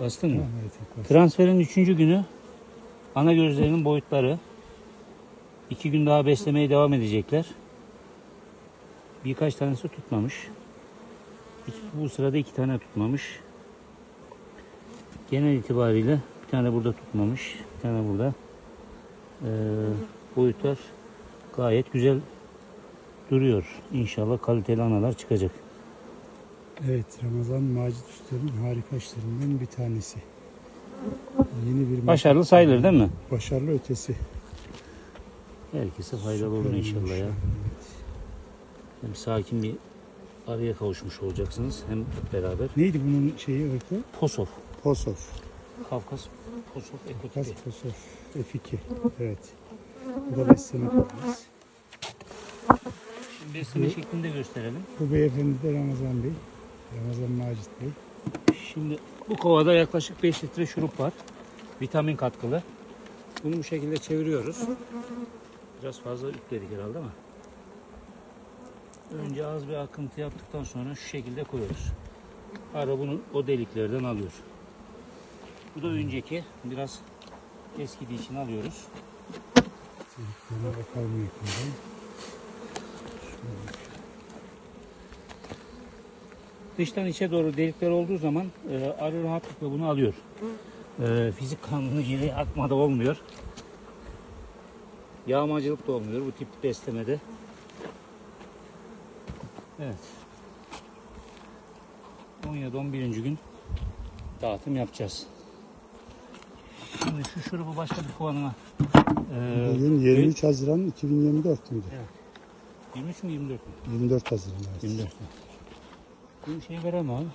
Bastın mı? Evet. Transferin üçüncü günü ana gözlerinin boyutları. iki gün daha beslemeye devam edecekler. Birkaç tanesi tutmamış. Bu sırada iki tane tutmamış. Genel itibariyle bir tane burada tutmamış. Bir tane burada. Ee, boyutlar gayet güzel duruyor. İnşallah kaliteli analar çıkacak. Evet Ramazan Macit Usta'nın harika işlerinden bir tanesi. Yeni bir Başarılı sayılır değil mi? Başarılı ötesi. Herkese faydalı olur Süper inşallah ya. Evet. Hem sakin bir araya kavuşmuş olacaksınız hem hep beraber. Neydi bunun şeyi ırkı? Posof. Posof. Kafkas Posof ekotipi. Kas Posof F2. Evet. Bu da besleme kabimiz. Şimdi besleme şeklinde gösterelim. Bu beyefendi de Ramazan Bey. Ramazan Macit Bey. Şimdi bu kovada yaklaşık 5 litre şurup var. Vitamin katkılı. Bunu bu şekilde çeviriyoruz. Biraz fazla yükledik herhalde ama. Önce az bir akıntı yaptıktan sonra şu şekilde koyuyoruz. Ara bunu o deliklerden alıyor. Bu da önceki biraz eskidiği için alıyoruz. Bakalım yakından. Dıştan içe doğru delikler olduğu zaman e, arı rahatlıkla bunu alıyor. E, fizik kanunu gereği akma da olmuyor. Yağmacılık da olmuyor bu tip beslemede. Evet. 17-11. gün dağıtım yapacağız. Şimdi şu şurubu başka bir kovanına e, Bugün 23 Haziran 2024 müydü? 23 mü 24 mü? 24 Haziran. Evet. 24 mü? Bu şeyi veremem abi.